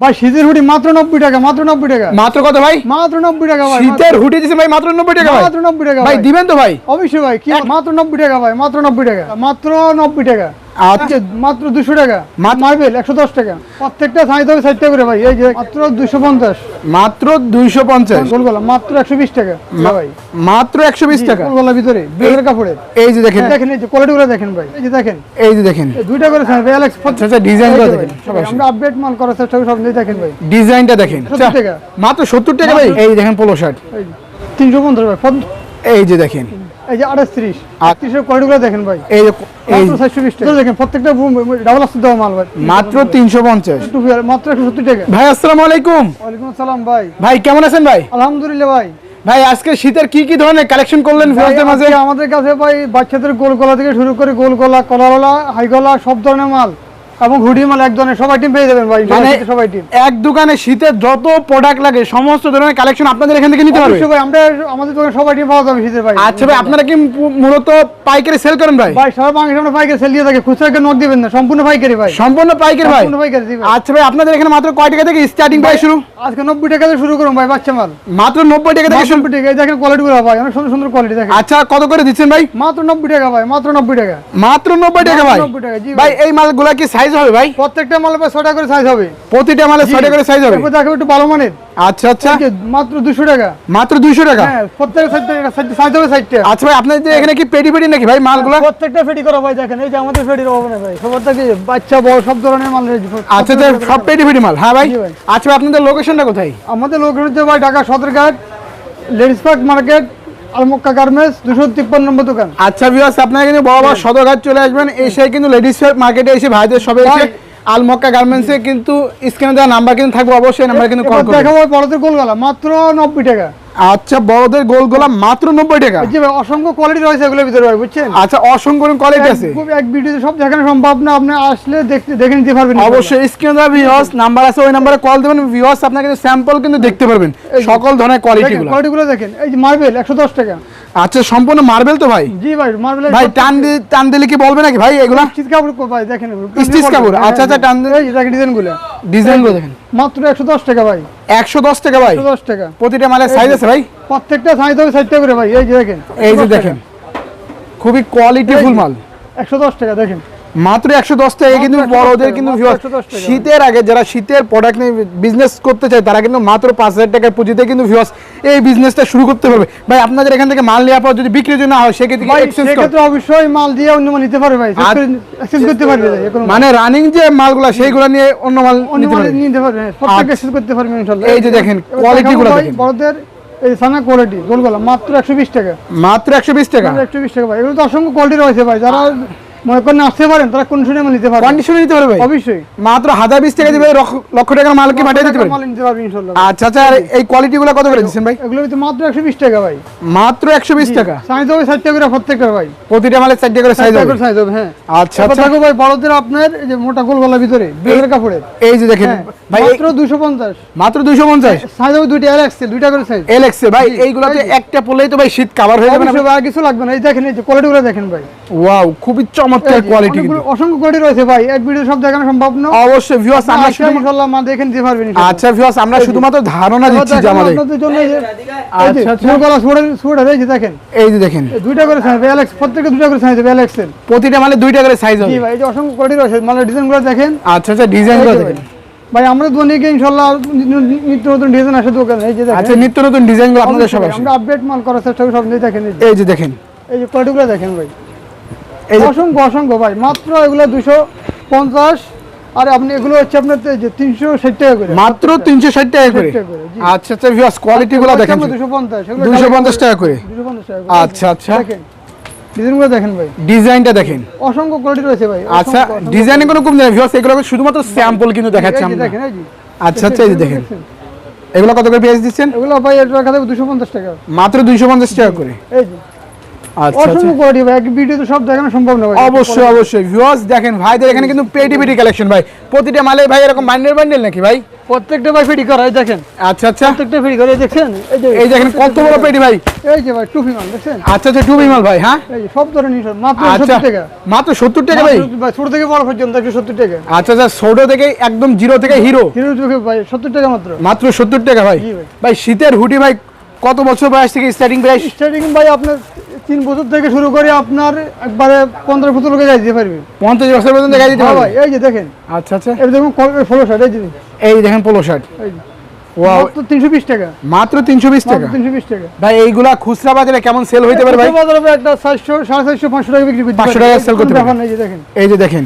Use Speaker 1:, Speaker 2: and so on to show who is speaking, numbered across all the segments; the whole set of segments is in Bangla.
Speaker 1: ভাই শীতের হুডি মাত্র নব্বই টাকা মাত্র নব্বই টাকা।
Speaker 2: মাত্র কত ভাই?
Speaker 1: মাত্র নব্বই টাকা ভাই
Speaker 2: শীতের হুডি দিচ্ছে ভাই মাত্র নব্বই টাকা
Speaker 1: মাত্র নব্বই টাকা
Speaker 2: ভাই
Speaker 1: ভাই।
Speaker 2: দিবেন তো ভাই?
Speaker 1: অবশ্যই ভাই কি মাত্র নব্বই টাকা ভাই মাত্র নব্বই টাকা। মাত্র নব্বই টাকা।
Speaker 2: আচ্ছা
Speaker 1: মাত্র দুশো টাকা মার্বেল একশো দশ টাকা প্রত্যেকটা সাইজ হবে ষাট টাকা করে ভাই এই যে মাত্র দুশো পঞ্চাশ
Speaker 2: মাত্র দুইশো পঞ্চাশ
Speaker 1: গোলগোলা মাত্র একশো বিশ টাকা ভাই
Speaker 2: মাত্র একশো বিশ টাকা
Speaker 1: গোলগোলা ভিতরে বেলের কাপড়ের
Speaker 2: এই যে দেখেন
Speaker 1: দেখেন এই যে কোয়ালিটি গুলো দেখেন ভাই এই যে দেখেন
Speaker 2: এই যে দেখেন
Speaker 1: দুইটা করে সাইজ অ্যালেক্স
Speaker 2: আচ্ছা আচ্ছা ডিজাইনটা দেখেন
Speaker 1: আমরা আপডেট মাল করার চেষ্টা করি সব দেখেন ভাই
Speaker 2: ডিজাইনটা দেখেন
Speaker 1: 70 টাকা।
Speaker 2: মাত্র সত্তর টাকা ভাই এই দেখেন পোলো শার্ট
Speaker 1: তিনশো পঞ্চাশ ভাই পদ-
Speaker 2: এই যে দেখেন
Speaker 1: এই যে দেখেন ভাই।
Speaker 2: এই এই
Speaker 1: মাত্র চারশো বিশ টাকা। দেখেন প্রত্যেকটা ডাবল আসতে দেওয়া মাল ভাই।
Speaker 2: মাত্র তিনশো পঞ্চাশ।
Speaker 1: টুপি আর মাত্র একশো সত্তর টাকা।
Speaker 2: ভাই আসসালামু আলাইকুম।
Speaker 1: ওয়ালাইকুম আসসালাম ভাই।
Speaker 2: ভাই কেমন আছেন ভাই?
Speaker 1: আলহামদুলিল্লাহ ভাই।
Speaker 2: ভাই আজকে শীতের কি কি ধরনের কালেকশন করলেন ভিউয়ারদের মাঝে?
Speaker 1: আমাদের কাছে ভাই বাচ্চাদের গোল গলা থেকে শুরু করে গোল গলা কলাওয়ালা হাই গলা সব ধরনের মাল। এবং হুডি মাল এক ধরনের সবাই টিম পেয়ে যাবেন ভাই
Speaker 2: মানে
Speaker 1: সবাই টিম
Speaker 2: এক দোকানে শীতের যত প্রোডাক্ট লাগে সমস্ত ধরনের কালেকশন আপনাদের এখান থেকে নিতে পারবে?
Speaker 1: ভাই আমরা আমাদের দোকানে সবাই টিম পাওয়া যাবে শীতের ভাই।
Speaker 2: আচ্ছা ভাই আপনারা কি মূলত পাইকারি সেল করেন ভাই?
Speaker 1: ভাই বাংলাদেশ আমরা পাইকারি সেল দিয়ে থাকে নোট দিবেন না সম্পূর্ণ পাইকারি ভাই।
Speaker 2: সম্পূর্ণ পাইকারি ভাই?
Speaker 1: সম্পূর্ণ পাইকারি দিবেন
Speaker 2: আচ্ছা ভাই আপনাদের এখানে মাত্র কয় টাকা থেকে স্টার্টিং প্রাইস শুরু?
Speaker 1: আজকে নব্বই টাকা থেকে শুরু করুন ভাই বাচ্চা মাল।
Speaker 2: মাত্র নব্বই টাকা থেকে শুরু?
Speaker 1: নব্বই টাকা এই দেখেন কোয়ালিটি গুলো ভাই অনেক সুন্দর সুন্দর কোয়ালিটি দেখেন।
Speaker 2: আচ্ছা কত করে দিচ্ছেন ভাই?
Speaker 1: মাত্র নব্বই টাকা ভাই মাত্র নব্বই টাকা।
Speaker 2: মাত্র নব্বই টাকা ভাই।
Speaker 1: মাত্র 90 টাকা, জি ভাই।
Speaker 2: ভাই। এই মালগুলা কি সাইজ হবে ভাই?
Speaker 1: প্রত্যেকটা মাল ছটা করে সাইজ হবে।
Speaker 2: প্রতিটা মালে ছয় টাকা করে সাইজ হবে?
Speaker 1: দেখো একটু ভালো মানের।
Speaker 2: আচ্ছা আচ্ছা।
Speaker 1: মাত্র দুশো টাকা।
Speaker 2: মাত্র দুইশো টাকা?
Speaker 1: হ্যাঁ প্রত্যেকটা সাইজ সাইজ হবে সাইডটা
Speaker 2: আচ্ছা ভাই আপনাদের এখানে কি পেটি পেটি নাকি ভাই মালগুলা?
Speaker 1: প্রত্যেকটা ফেটি করা ভাই দেখেন এই যে আমাদের ফেটির অভাব না ভাই। সবার থেকে বাচ্চা বড় সব ধরনের মাল রয়েছে
Speaker 2: আচ্ছা আচ্ছা সব পেটি পেটি মাল। হ্যাঁ ভাই। আচ্ছা ভাই আপনাদের লোকেশনটা কোথায়?
Speaker 1: আমাদের লোক হচ্ছে ভাই Dhaka Sadarghat ladies park market Alamakka garments দুশো তিপ্পান্ন নম্বর দোকান।
Speaker 2: আচ্ছা আপনারা কিন্তু বড় বড় সদরঘাট চলে আসবেন এসে কিন্তু লেডিস মার্কেটে এসে ভাইদের সবাই এসে
Speaker 1: ভাই।
Speaker 2: আল মক্কা গার্মেন্টসে কিন্তু স্ক্রিনে দেওয়া নাম্বার কিন্তু থাকবে অবশ্যই নাম্বার কিন্তু কল
Speaker 1: এবার
Speaker 2: করবেন।
Speaker 1: দেখাবো বড়দের গোলগালা মাত্র নব্বই টাকা।
Speaker 2: আচ্ছা বড়দের গোল গোলা মাত্র নব্বই টাকা।
Speaker 1: অসংখ্য কোয়ালিটি রয়েছে এগুলোর ভিতরে ভাই বুঝছেন?
Speaker 2: আচ্ছা অসংখ্য কোয়ালিটি আছে।
Speaker 1: খুব এক ভিডিওতে সব দেখানো সম্ভব না আপনি আসলে দেখতে দেখে নিতে পারবেন।
Speaker 2: অবশ্যই স্ক্রিনে দেওয়া ভিউয়ার্স নাম্বার আছে ওই নাম্বারে কল দেবেন ভিউয়ার্স আপনারা কিন্তু স্যাম্পল কিন্তু দেখতে পারবেন। সকল ধরনের কোয়ালিটি গুলো।
Speaker 1: কোয়ালিটি গুলো দেখেন এই যে মার্বেল একশো দশ টাকা।
Speaker 2: আচ্ছা সম্পূর্ণ মার্বেল তো ভাই?
Speaker 1: জি ভাই মার্বেল
Speaker 2: ভাই টান দিয়ে টান দিলে কি বলবে নাকি ভাই এগুলা?
Speaker 1: চিৎ কাপড় ভাই দেখেন
Speaker 2: স্টিচ কাপড়, আচ্ছা, আচ্ছা, টান দিয়ে-
Speaker 1: এই যে দেখেন
Speaker 2: ডিজাইনগুলো। ডিজাইনগুলো দেখেন।
Speaker 1: মাত্র একশো দশ টাকা ভাই।
Speaker 2: একশো দশ টাকা ভাই?
Speaker 1: একশো দশ টাকা।
Speaker 2: প্রতিটা মালের সাইজ আছে ভাই?
Speaker 1: প্রত্যেকটা সাইজ হবে ষাট টাকা করে ভাই এই যে দেখেন।
Speaker 2: এই যে দেখেন। খুবই কোয়ালিটি ফুল মাল।
Speaker 1: একশো দশ টাকা দেখেন।
Speaker 2: মাত্র একশো দশ টাকা কিন্তু
Speaker 1: 110
Speaker 2: বড়দের কিন্তু
Speaker 1: মাত্র
Speaker 2: viewers
Speaker 1: 110 টাকা।
Speaker 2: শীতের আগে যারা শীতের প্রোডাক্ট নিয়ে বিজনেস করতে চায় তারা কিন্তু মাত্র পাঁচ হাজার টাকার পুঁজিতে কিন্তু ভিউয়ার্স এই বিজনেসটা শুরু করতে পারবে। ভাই আপনাদের এখান থেকে মাল নেওয়ার পর যদি বিক্রির জন্য হয় সেক্ষেত্রে
Speaker 1: অবশ্যই মাল দিয়ে অন্য মাল নিতে পারবে ভাই করতে পারবে
Speaker 2: মানে রানিং যে মালগুলা সেইগুলা নিয়ে অন্য মাল নিতে পারবে।
Speaker 1: নিতে পারবে হ্যাঁ, করতে পারবে ইনশাআল্লাহ।
Speaker 2: এই যে দেখেন,
Speaker 1: দেখাবো
Speaker 2: গুলো দেখেন।
Speaker 1: বড়দের এই সানা কোয়ালিটি গোলগোলা মাত্র একশো বিশ টাকা।
Speaker 2: মাত্র একশো বিশ টাকা?
Speaker 1: একশো বিশ টাকা ভাই এগুলো তো অসংখ্য কোয়ালিটি রয়েছে ভাই যারা মনে করেন আসতে পারেন তারা কোন মাল নিতে পারবে।
Speaker 2: কন্ডিশনে নিতে পারবে
Speaker 1: অবশ্যই।
Speaker 2: মাত্র হাজার বিশ টাকা দিবে লক্ষ- লক্ষ টাকার মাল কি পাঠিয়ে দিতে পারবে?
Speaker 1: মাল নিতে পারবে ইনশাআল্লাহ
Speaker 2: আচ্ছা আচ্ছা এই কোয়ালিটি গুলো কত করে দিচ্ছেন ভাই?
Speaker 1: এগুলো তো মাত্র একশো বিশ টাকা ভাই।
Speaker 2: মাত্র একশো বিশ টাকা?
Speaker 1: সাইজ হবে ষাট টাকা করে প্রত্যেকটা ভাই।
Speaker 2: প্রতিটা মালের চারটে করে সাইজ হবে।
Speaker 1: সাইজ হবে হ্যাঁ।
Speaker 2: আচ্ছা আচ্ছা।
Speaker 1: দেখো ভাই বড়দের আপনার যে মোটা গোল গলার ভিতরে বেলের কাপড়ের।
Speaker 2: এই যে দেখেন
Speaker 1: হ্যাঁ,
Speaker 2: ভাই
Speaker 1: মাত্র দুশো পঞ্চাশ।
Speaker 2: মাত্র দুইশো পঞ্চাশ?
Speaker 1: সাইজ হবে দুইটা আর এক্সেল দুইটা করে সাইজ
Speaker 2: এল এক্সে ভাই এইগুলোতে একটা পড়লেই তো ভাই শীত কাভার হয়ে যাবে না
Speaker 1: কিছু লাগবে না। এই দেখেন এই যে দেখেন ভাই।
Speaker 2: ওয়াও খুবই চমৎকার
Speaker 1: যে
Speaker 2: কোয়ালিটি কিন্তু।
Speaker 1: অসংখ্য কোয়ালিটি রয়েছে ভাই। এক ভিডিও সব দেখানো সম্ভব না।
Speaker 2: অবশ্যই ভিউয়ার্স আমরা শুধু
Speaker 1: ইনশাআল্লাহ মা দেখে নিতে পারবেন
Speaker 2: আচ্ছা ভিউয়ার্স আমরা শুধুমাত্র ধারণা দিচ্ছি যে আমাদের
Speaker 1: আপনাদের জন্য যে- যে
Speaker 2: আচ্ছা, আচ্ছা।
Speaker 1: ফুল গলা এই যে দেখেন।
Speaker 2: এই যে দেখেন।
Speaker 1: দুইটা করে সাইজ অ্যালেক্স প্রত্যেকটা দুইটা করে সাইজ অ্যালেক্সেল
Speaker 2: প্রতিটা মালে দুইটা করে সাইজ হবে।
Speaker 1: জি ভাই এই যে অসংখ্য কোয়ালিটি রয়েছে মানে ডিজাইনগুলো দেখেন।
Speaker 2: আচ্ছা আচ্ছা ডিজাইনগুলো
Speaker 1: এই যে
Speaker 2: দেখেন।
Speaker 1: ভাই। আমরা দোকানে ইনশাআল্লাহ নিত্য নতুন ডিজাইন আসে দোকানে এই যে দেখেন।
Speaker 2: আচ্ছা নিত্য নতুন ডিজাইনগুলো আপনাদের সবাই
Speaker 1: আমরা আপডেট মাল করার চেষ্টা করি সব নিয়ে দেখেন এই যে-
Speaker 2: দেখেন।
Speaker 1: এই যে কোয়ালিটি গুলো দেখেন ভাই।
Speaker 2: যে
Speaker 1: অসংখ্য অসংখ্য ভাই। মাত্র এগুলো দুশো পঞ্চাশ আর আপনি এগুলো হচ্ছে আপনার যে তিনশো ষাট টাকা করে।
Speaker 2: মাত্র তিনশো ষাট টাকা করে?
Speaker 1: 60 টাকা করে, জি।
Speaker 2: আচ্ছা আচ্ছা ভিউয়ার্স কোয়ালিটি গুলো দেখেন।
Speaker 1: দুশো পঞ্চাশ
Speaker 2: দুশো পঞ্চাশ টাকা করে। আচ্ছা, আচ্ছা।
Speaker 1: ডিজাইনগুলো দেখেন ভাই।
Speaker 2: ডিজাইনটা দেখেন।
Speaker 1: অসংখ্য কোয়ালিটি রয়েছে ভাই
Speaker 2: আচ্ছা
Speaker 1: অসংখ্য, অসংখ্য
Speaker 2: ডিজাইনে কোনো কম নেই। ভিউয়ার্স এগুলো শুধুমাত্র স্যাম্পল কিন্তু দেখাচ্ছি আমরা।
Speaker 1: দেখেন
Speaker 2: আচ্ছা আচ্ছা এই দেখেন। এগুলো কত করে পেঁয়াজ দিচ্ছেন?
Speaker 1: এগুলো ভাই এটা রাখা যাবে দুশো পঞ্চাশ টাকা।
Speaker 2: মাত্র দুইশো পঞ্চাশ টাকা করে।
Speaker 1: এই
Speaker 2: অবশ্যই অবশ্যই। ভিউয়ার্স দেখেন ভাইদের এখানে কিন্তু পেটি পেটি কালেকশন ভাই। প্রতিটা মালে ভাই এরকম বান্ডেল বান্ডেল নাকি ভাই?
Speaker 1: প্রত্যেকটা ভাই করা দেখেন।
Speaker 2: আচ্ছা আচ্ছা।
Speaker 1: প্রত্যেকটা ফেডি করে এই এই
Speaker 2: দেখেন কত বড় পেটি ভাই।
Speaker 1: এই যে ভাই টুপি মাল
Speaker 2: আচ্ছা আচ্ছা ভাই হ্যাঁ?
Speaker 1: এই সব ধরনের মাত্র
Speaker 2: আচ্ছা
Speaker 1: সত্তর টাকা।
Speaker 2: মাত্র সত্তর টাকা ভাই?
Speaker 1: ছোট থেকে বড় পর্যন্ত টাকা।
Speaker 2: আচ্ছা আচ্ছা ছোট থেকে একদম জিরো থেকে হিরো
Speaker 1: হিরো ভাই সত্তর টাকা মাত্র।
Speaker 2: মাত্র সত্তর টাকা ভাই।
Speaker 1: ভাই।
Speaker 2: ভাই শীতের হুডি ভাই কত বছর বয়স থেকে স্টার্টিং প্রাইস
Speaker 1: স্টার্টিং ভাই আপনার তিন বছর থেকে শুরু করে আপনার একবারে পনেরো বছর লোকে যাই দিতে পারবে।
Speaker 2: পঞ্চাশ বছর পর্যন্ত গাড়ি দিতে
Speaker 1: হ্যাঁ
Speaker 2: পারবে?
Speaker 1: এই যে দেখেন।
Speaker 2: আচ্ছা আচ্ছা।
Speaker 1: এই দেখুন ফলো শার্ট এই যে
Speaker 2: এই দেখেন পোলো শার্ট ওয়াও
Speaker 1: তিনশো বিশ টাকা।
Speaker 2: মাত্র তিনশো বিশ টাকা?
Speaker 1: তিনশো বিশ টাকা।
Speaker 2: ভাই এইগুলা খুচরা বাজারে কেমন সেল হইতে পারে ভাই?
Speaker 1: বাজারে একটা চারশো সাড়ে চারশো পাঁচশো টাকা বিক্রি করতে
Speaker 2: 500 টাকা sell করতে
Speaker 1: ব্যাপার
Speaker 2: পারে।
Speaker 1: যে দেখেন।
Speaker 2: এই যে দেখেন।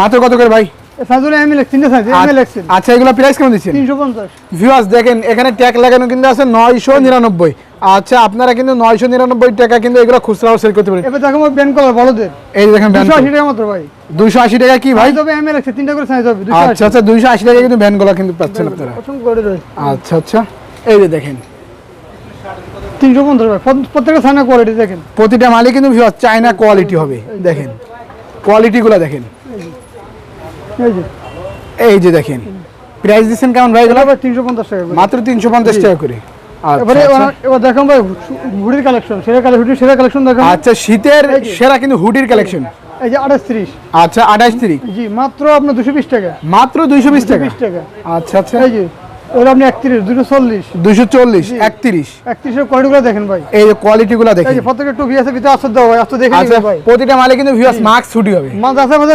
Speaker 2: মাত্র কত করে ভাই?
Speaker 1: এক্সেল
Speaker 2: আচ্ছা এগুলো প্রাইস কেমন দিচ্ছেন? ভিউয়ার্স দেখেন এখানে ট্যাগ লাগানো কিন্তু আছে নয়শো নিরানব্বই। আচ্ছা আপনারা কিন্তু নয়শো নিরানব্বই টাকা কিন্তু এগুলো খুচরাও সেল করতে পারেন।
Speaker 1: এবার দেখো ব্যান্ড কলার বড়দের
Speaker 2: এই দেখেন
Speaker 1: দুশো আশি টাকা মাত্র ভাই।
Speaker 2: দুইশো আশি টাকা কি ভাই?
Speaker 1: ভাই তবে এম এল তিনটা করে সাইজ হবে
Speaker 2: আচ্ছা আচ্ছা আশি টাকা কিন্তু ভ্যানগুলো কিন্তু পাচ্ছেন আপনারা। আচ্ছা আচ্ছা এই যে দেখেন।
Speaker 1: তিনশো পঞ্চাশ ভাই প্রত্যেকটা কোয়ালিটি দেখেন।
Speaker 2: প্রতিটা মালই কিন্তু চায়না কোয়ালিটি হবে দেখেন। কোয়ালিটিগুলো দেখেন।
Speaker 1: এই যে।
Speaker 2: দেখেন। প্রাইস দিচ্ছেন কেমন ভাই এগুলো?
Speaker 1: তিনশো পঞ্চাশ টাকা।
Speaker 2: মাত্র তিনশো পঞ্চাশ টাকা করে। আচ্ছা,
Speaker 1: এবারে
Speaker 2: আচ্ছা।
Speaker 1: এবার- দেখুন ভাই হুডির কালেকশন সেরা কালেকশন হুডির সেরা কালেকশন দেখুন।
Speaker 2: আচ্ছা শীতের সেরা কিন্তু হুডির কালেকশন
Speaker 1: এই যে আঠাশ তিরিশ।
Speaker 2: আচ্ছা আঠাশ তিরিশ।
Speaker 1: জি মাত্র আপনার দুশো বিশ টাকা।
Speaker 2: মাত্র দুইশো বিশ টাকা।
Speaker 1: বিশ টাকা।
Speaker 2: আচ্ছা আচ্ছা।
Speaker 1: এই যে। এবার আপনি একত্রিশ দুশো চল্লিশ।
Speaker 2: দুইশো চল্লিশ একত্রিশ।
Speaker 1: একত্রিশের কোয়ালিটিগুলো দেখেন ভাই।
Speaker 2: এই যে কোয়ালিটিগুলো
Speaker 1: এই
Speaker 2: দেখেন।
Speaker 1: যে প্রত্যেকটা টুপি আছে ভিতরে আসতে দেওয়া ভাই আসতে দেখে
Speaker 2: আচ্ছা
Speaker 1: নিবেন ভাই।
Speaker 2: প্রতিটা মালে কিন্তু ভিউয়ার্স মার্কস ছুটি হবে।
Speaker 1: মাল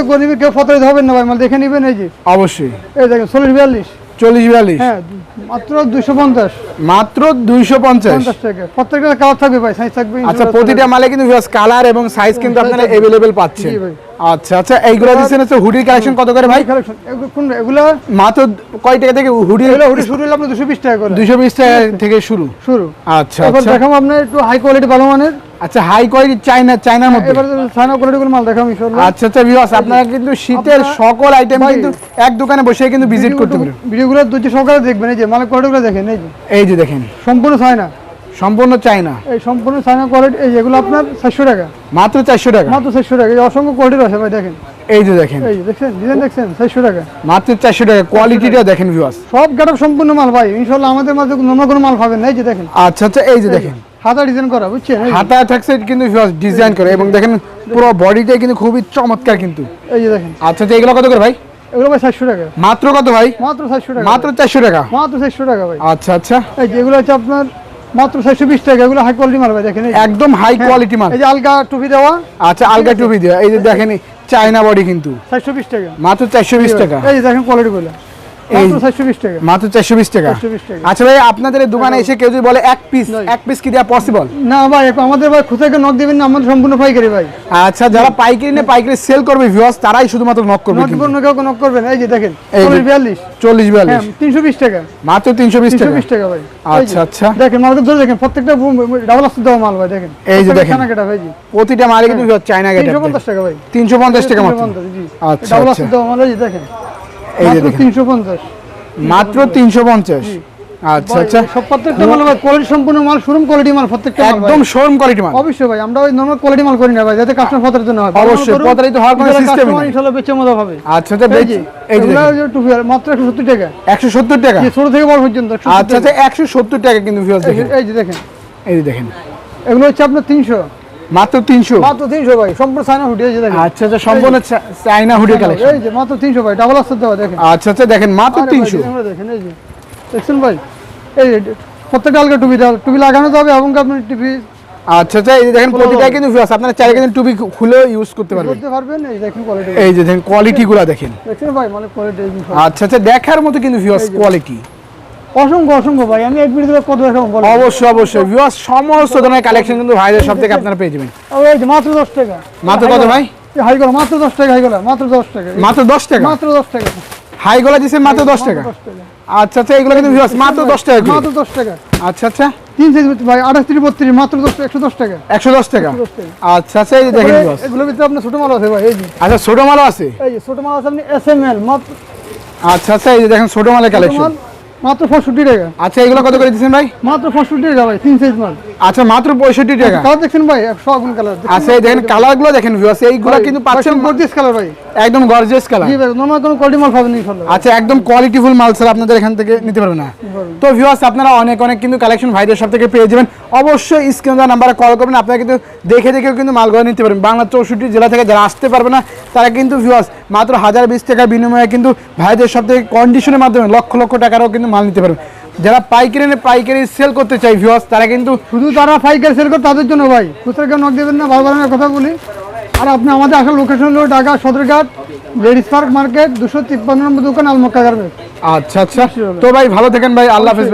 Speaker 1: করে কেউ ফটো দিতে হবে না ভাই মাল দেখে নিবেন এই যে।
Speaker 2: অবশ্যই।
Speaker 1: এই দেখেন চল্লিশ বিয়াল্লিশ।
Speaker 2: চল্লিশ বিয়াল্লিশ।
Speaker 1: হ্যাঁ মাত্র দুশো পঞ্চাশ।
Speaker 2: মাত্র দুইশো পঞ্চাশ।
Speaker 1: পঞ্চাশ টাকা প্রত্যেকটা কালার থাকবে ভাই সাইজ থাকবে
Speaker 2: আচ্ছা প্রতিটা মালে কিন্তু ভিউয়ার্স কালার এবং সাইজ কিন্তু আপনারা অ্যাভেলেবেল পাচ্ছেন।
Speaker 1: জি ভাই।
Speaker 2: আচ্ছা আচ্ছা এইগুলো দিচ্ছেন হচ্ছে হুডির কালেকশন কত করে ভাই?
Speaker 1: কোন এগুলো?
Speaker 2: মাত্র কয় টাকা থেকে হুডি
Speaker 1: এগুলো হুডি শুরু হলে আপনার দুশো বিশ টাকা করে।
Speaker 2: দুইশো বিশ টাকা থেকে শুরু।
Speaker 1: শুরু।
Speaker 2: আচ্ছা
Speaker 1: এবার
Speaker 2: আচ্ছা।
Speaker 1: দেখাবো আপনার একটু হাই কোয়ালিটি ভালো মানের।
Speaker 2: আচ্ছা হাই কোয়ালিটি চাইনা চাইনার মধ্যে।
Speaker 1: এবার সাইনা কোয়ালিটি মাল দেখাবো ইনশাআল্লাহ।
Speaker 2: আচ্ছা আচ্ছা ভিউয়ার্স আপনারা কিন্তু শীতের সকল আইটেম কিন্তু এক দোকানে বসে কিন্তু ভিজিট করতে পারেন
Speaker 1: ভিডিওগুলো দুটি সহকারে দেখবেন এই যে মালের কোয়ালিটিগুলো দেখেন এই যে।
Speaker 2: এই যে দেখেন।
Speaker 1: সম্পূর্ণ সাইনা
Speaker 2: সম্পূর্ণ চাইনা
Speaker 1: এই সম্পূর্ণ সাইনা কোয়ালিটি এই যেগুলো আপনার চারশো টাকা।
Speaker 2: মাত্র চারশো টাকা।
Speaker 1: মাত্র চারশো টাকা। এই অসংখ্য কোয়ালিটির আছে ভাই দেখেন।
Speaker 2: এই যে দেখেন।
Speaker 1: এই যে দেখছেন? ডিজাইন দেখছেন? চারশো টাকা।
Speaker 2: মাত্র চারশো টাকা। কোয়ালিটিটা দেখেন ভিউয়ার্স
Speaker 1: সব গাড়ব সম্পূর্ণ মাল ভাই। ইনশাল্লাহ আমাদের মাঝে অন্য কোনো মাল পাবেন না। এই যে দেখেন।
Speaker 2: আচ্ছা আচ্ছা এই যে দেখেন।
Speaker 1: হাতা ডিজাইন করা বুঝছেন?
Speaker 2: হাতা থাকছে কিন্তু ডিজাইন করে। এবং দেখেন পুরো বডিটাই কিন্তু খুবই চমৎকার কিন্তু।
Speaker 1: এই যে দেখেন।
Speaker 2: আচ্ছা আচ্ছা এগুলো কত করে ভাই?
Speaker 1: এগুলো ভাই চারশো টাকা।
Speaker 2: মাত্র কত ভাই?
Speaker 1: মাত্র টাকা
Speaker 2: মাত্র চারশো টাকা?
Speaker 1: মাত্র চারশো টাকা ভাই।
Speaker 2: আচ্ছা আচ্ছা।
Speaker 1: এই যেগুলো হচ্ছে আপনার মাত্র চারশো বিশ টাকা এগুলো হাই কোয়ালিটি মাল ভাই দেখেন
Speaker 2: একদম হাই কোয়ালিটি মাল।
Speaker 1: এই যে আলগা টুপি দেওয়া।
Speaker 2: আচ্ছা আলগা টুপি দেওয়া। এই যে দেখেন চায়না বডি কিন্তু।
Speaker 1: চারশো বিশ টাকা।
Speaker 2: মাত্র চারশো বিশ টাকা
Speaker 1: এই যে দেখেন কোয়ালিটি গুলো। মাত্র চারশো বিশ টাকা।
Speaker 2: মাত্র চারশো বিশ টাকা।
Speaker 1: 420 টাকা।
Speaker 2: আচ্ছা ভাই আপনাদের দোকানে এসে কেউ যদি বলে এক পিস এক পিস কি দেওয়া পসিবল
Speaker 1: না ভাই আমাদের ভাই খুঁজে নক দিবেন না আমাদের সম্পূর্ণ পাইকারি ভাই।
Speaker 2: আচ্ছা যারা পাইকারি নিয়ে পাইকারি সেল করবে ভিউয়ার্স তারাই শুধুমাত্র নক করবে
Speaker 1: নক দিবেন কেউ নক করবেন এই যে দেখেন চল্লিশ বিয়াল্লিশ।
Speaker 2: চল্লিশ
Speaker 1: হ্যাঁ
Speaker 2: বিয়াল্লিশ
Speaker 1: তিনশো বিশ টাকা।
Speaker 2: মাত্র তিনশো বিশ টাকা।
Speaker 1: বিশ টাকা ভাই।
Speaker 2: আচ্ছা আচ্ছা।
Speaker 1: দেখেন মালকে ধরে দেখেন প্রত্যেকটা ডাবল আসতে দেওয়া মাল ভাই দেখেন।
Speaker 2: এই যে দেখেন।
Speaker 1: কেনাকাটা ভাই জি
Speaker 2: প্রতিটা মালে কিন্তু চায়না গেট
Speaker 1: তিনশো পঞ্চাশ টাকা ভাই।
Speaker 2: তিনশো পঞ্চাশ টাকা মাত্র। আচ্ছা,
Speaker 1: ডাবল
Speaker 2: আচ্ছা।
Speaker 1: আসতে দেওয়া মাল এই দেখেন।
Speaker 2: এই যে দেখেন। মাত্র তিনশো পঞ্চাশ। আচ্ছা আচ্ছা।
Speaker 1: সব প্রত্যেকটা মাল ভাই কোয়ালিটি সম্পূর্ণ মাল শোরুম কোয়ালিটি মাল প্রত্যেকটা
Speaker 2: একদম শোরুম কোয়ালিটি মাল।
Speaker 1: অবশ্যই ভাই আমরা ওই নরমাল কোয়ালিটি মাল করি না ভাই যাতে কাস্টমার ফতের জন্য হয়।
Speaker 2: অবশ্যই, প্রতারিত হওয়ার কোনো ই নেই।
Speaker 1: ইনশাআল্লাহ বেচে মজা হবে
Speaker 2: আচ্ছা আচ্ছা
Speaker 1: এই
Speaker 2: এই যে
Speaker 1: টুপি মাত্র একশো সত্তর টাকা।
Speaker 2: একশো সত্তর টাকা?
Speaker 1: যে ছোট থেকে বড় পর্যন্ত
Speaker 2: আচ্ছা আচ্ছা
Speaker 1: টাকা।
Speaker 2: একশো সত্তর টাকা কিন্তু ভিউয়ার্স দেখেন।
Speaker 1: এই যে দেখেন।
Speaker 2: এই যে দেখেন।
Speaker 1: এগুলো হচ্ছে আপনার তিনশো।
Speaker 2: মাত্র তিনশো?
Speaker 1: মাত্র তিনশো ভাই সম্পূর্ণ সাইনা হুডি যে দেখেন।
Speaker 2: আচ্ছা আচ্ছা সম্পূর্ণ চায়না হুডি কালেকশন
Speaker 1: এই যে মাত্র তিনশো ভাই ডাবল আসতে দেওয়া দেখেন।
Speaker 2: আচ্ছা আচ্ছা দেখেন মাত্র
Speaker 1: আরে ভাই,
Speaker 2: তিনশো।
Speaker 1: ডিজাইনগুলো দেখেন এই যে। দেখছেন ভাই? এই প্রত্যেকটা আলগা টুপি দেওয়া টুপি লাগানো যাবে এবং আপনি টুপি
Speaker 2: আচ্ছা আচ্ছা এই যে দেখেন প্রতিটা কিন্তু ভিউয়ার্স আপনারা চাইলে কিন্তু টুপি খুলে ইউজ করতে পারবেন।
Speaker 1: করতে পারবেন এই দেখেন কোয়ালিটি
Speaker 2: এই যে দেখেন কোয়ালিটি গুলা দেখেন।
Speaker 1: দেখছেন ভাই মানে কোয়ালিটি
Speaker 2: আচ্ছা আচ্ছা দেখার মতো কিন্তু ভিউয়ার্স কোয়ালিটি
Speaker 1: অসংখ্য অসংখ্য ভাই। আমি কত দেখাবো বলো
Speaker 2: অবশ্যই অবশ্যই। ভিউয়ার্স সমস্ত ধরনের কালেকশন কিন্তু ভাইদের সব থেকে আপনারা পেয়ে যাবেন।
Speaker 1: ও, এই যে মাত্র দশ টাকা।
Speaker 2: মাত্র কত ভাই?
Speaker 1: হাই গলা মাত্র দশ টাকা হাই গলা মাত্র দশ টাকা।
Speaker 2: মাত্র দশ টাকা?
Speaker 1: মাত্র দশ টাকা।
Speaker 2: হাই গলা দিচ্ছেন মাত্র দশ টাকা। আচ্ছা আচ্ছা এগুলো কিন্তু ভিউয়ার্স মাত্র দশ টাকা
Speaker 1: মাত্র দশ টাকা।
Speaker 2: আচ্ছা আচ্ছা।
Speaker 1: তিন সাইজ ভাই আঠাশ তিরিশ বত্রিশ মাত্র দশ একশো দশ টাকা।
Speaker 2: একশো দশ টাকা? আচ্ছা আচ্ছা এই যে দেখেন ভিউয়ার্স
Speaker 1: এগুলোর ভিতরে আপনার ছোট মাল আছে ভাই এই যে।
Speaker 2: আচ্ছা ছোট মালও আছে?
Speaker 1: এই যে ছোট মাল আছে আপনি এস এম এল মাত্র
Speaker 2: আচ্ছা আচ্ছা এই যে দেখেন ছোট মালের কালেকশন
Speaker 1: মাল মাত্র পঁয়ষট্টি টাকা।
Speaker 2: আচ্ছা এগুলো কত করে দিচ্ছেন ভাই?
Speaker 1: মাত্র পঁয়ষট্টি টাকা ভাই তিন সাইজ মাল।
Speaker 2: আচ্ছা মাত্র পঁয়ষট্টি টাকা।
Speaker 1: কালার দেখছেন ভাই? একশো আগুন কালার
Speaker 2: আচ্ছা এই দেখেন কালারগুলো দেখেন ভিউয়ার্স এইগুলো কিন্তু পাচ্ছেন
Speaker 1: গর্জিয়াস কালার ভাই।
Speaker 2: একদম গর্জিয়াস কালার
Speaker 1: জি ভাই নর্মাল কোনো কোয়ালিটি মাল পাবেন ইনশাল্লাহ
Speaker 2: আচ্ছা একদম কোয়ালিটিফুল মাল স্যার আপনাদের এখান থেকে নিতে পারবেন না। তো ভিউয়ার্স আপনারা অনেক অনেক কিন্তু কালেকশন ভাইদের সব থেকে পেয়ে যাবেন। অবশ্যই স্ক্রিন নাম্বারে কল করবেন আপনারা কিন্তু দেখে দেখেও কিন্তু মালগুলো নিতে পারবেন। বাংলা চৌষট্টি জেলা থেকে যারা আসতে পারবে না তারা কিন্তু ভিউয়ার্স মাত্র হাজার বিশ টাকার বিনিময়ে কিন্তু ভাইদের সব থেকে কন্ডিশনের মাধ্যমে লক্ষ লক্ষ টাকারও কিন্তু মাল নিতে পারবেন যারা পাইকারি নিয়ে পাইকারি সেল করতে চাই ভিউয়ার্স তারা কিন্তু
Speaker 1: শুধু তারা পাইকারি সেল করে তাদের জন্য ভাই। খুচরা কেউ নক দেবেন না ভালো কথা বলি। আর আপনি আমাদের আসল লোকেশন হলো Dhaka Sadarghat ladies park market দুশো তিপ্পান্ন নম্বর দোকান আলমক্কা গার্মেন্টস।
Speaker 2: আচ্ছা আচ্ছা। তো ভাই ভালো থাকেন ভাই আল্লাহ হাফেজ।